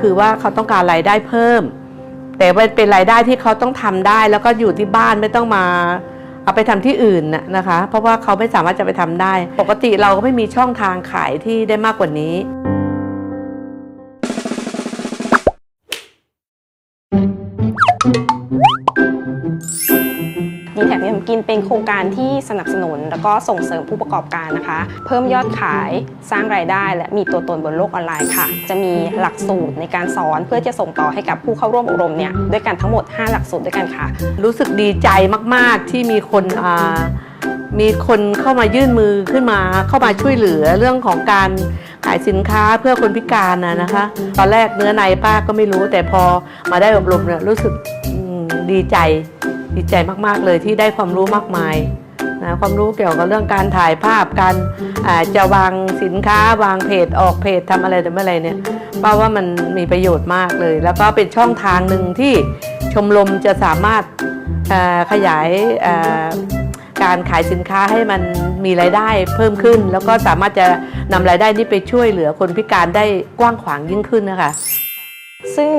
คือว่าเขาต้องการรายได้เพิ่ม แต่เป็นรายได้ที่เขาต้องทำได้ แล้วก็อยู่ที่บ้านไม่ต้องมาเอาไปทำที่อื่นนะนะคะ เพราะว่าเขาไม่สามารถจะไปทำได้ ปกติเราก็ไม่มีช่องทางขายที่ได้มากกว่านี้ ดีแท็กทำกินเป็นโครงการที่สนับสนุน แล้วก็ส่งเสริมผู้ประกอบการนะคะ เพิ่มยอดขายสร้างรายได้ และมีตัวตนบนโลกออนไลน์ค่ะ จะมีหลักสูตรในการสอนเพื่อจะส่งต่อให้กับผู้เข้าร่วมอบรมเนี่ยด้วยกันทั้งหมด 5 หลักสูตรด้วยกันค่ะ รู้สึกดีใจมาก ๆ ที่มีคนมีคนเข้ามายื่นมือขึ้นมาเข้ามาช่วยเหลือเรื่องของการขายสินค้าเพื่อคนพิการนะนะคะ ตอนแรกเนื้อในป้าก็ไม่รู้ แต่พอมาได้อบรมเนี่ยรู้สึกดีใจ ดีใจมากๆเลยที่ได้ความรู้มากมายนะความรู้เกี่ยวกับเรื่องการถ่ายภาพการอ่าจะวางสินค้าวางเพจออกเพจทำอะไรแต่เมื่อไรเนี่ยป้าว่ามันมีประโยชน์มากเลย แล้วก็เป็นช่องทางหนึ่งที่ชมรมจะสามารถอ่อขยายอ่อการขายสินค้าให้มันมีรายได้เพิ่มขึ้น แล้วก็สามารถจะนำรายได้นี้ไปช่วยเหลือคนพิการได้กว้างขวางยิ่งขึ้นนะคะซึ่ง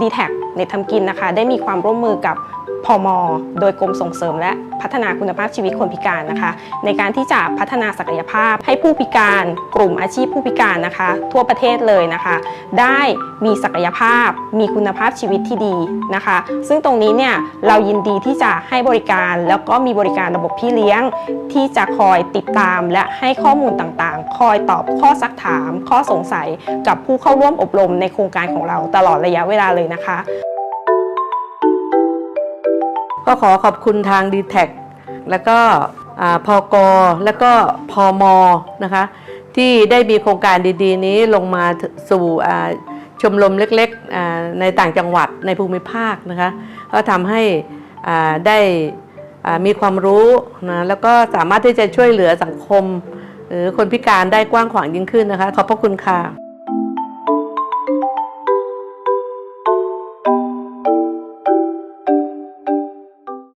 ดีแท็กในทำกินนะคะ ได้มีความร่วมมือกับ พมโดยกรมส่งเสริมและพัฒนาคุณภาพชีวิตคนพิการนะคะ ในการที่จะพัฒนาศักยภาพให้ผู้พิการ กลุ่มอาชีพผู้พิการนะคะ ทั่วประเทศเลยนะคะ ได้มีศักยภาพ มีคุณภาพชีวิตที่ดีนะคะ ซึ่งตรงนี้เนี่ยเรายินดีที่จะให้บริการแล้วก็มีบริการระบบพี่เลี้ยง ที่จะคอยติดตามและให้ข้อมูลต่างๆ คอยตอบข้อซักถาม ข้อสงสัยกับผู้เข้าร่วมอบรมในโครงการของเราตลอดระยะเวลาเลยนะคะ ก็ขอขอบคุณทาง d t แทแล้วก็อ่าพกแล้วก็พอมนะคะที่ได้มีโครงการดีๆ นี้ลงมาสู่ชมรมเล็กๆในต่างจังหวัดในภูมิภาคนะคะก็ทำให้ได้มีความรู้นะแล้วก็สามารถที่จะช่วยเหลือสังคม หรือคนพิการได้กว้างขวางยิ่งขึ้นนะคะ ขอบพระคุณค่ะ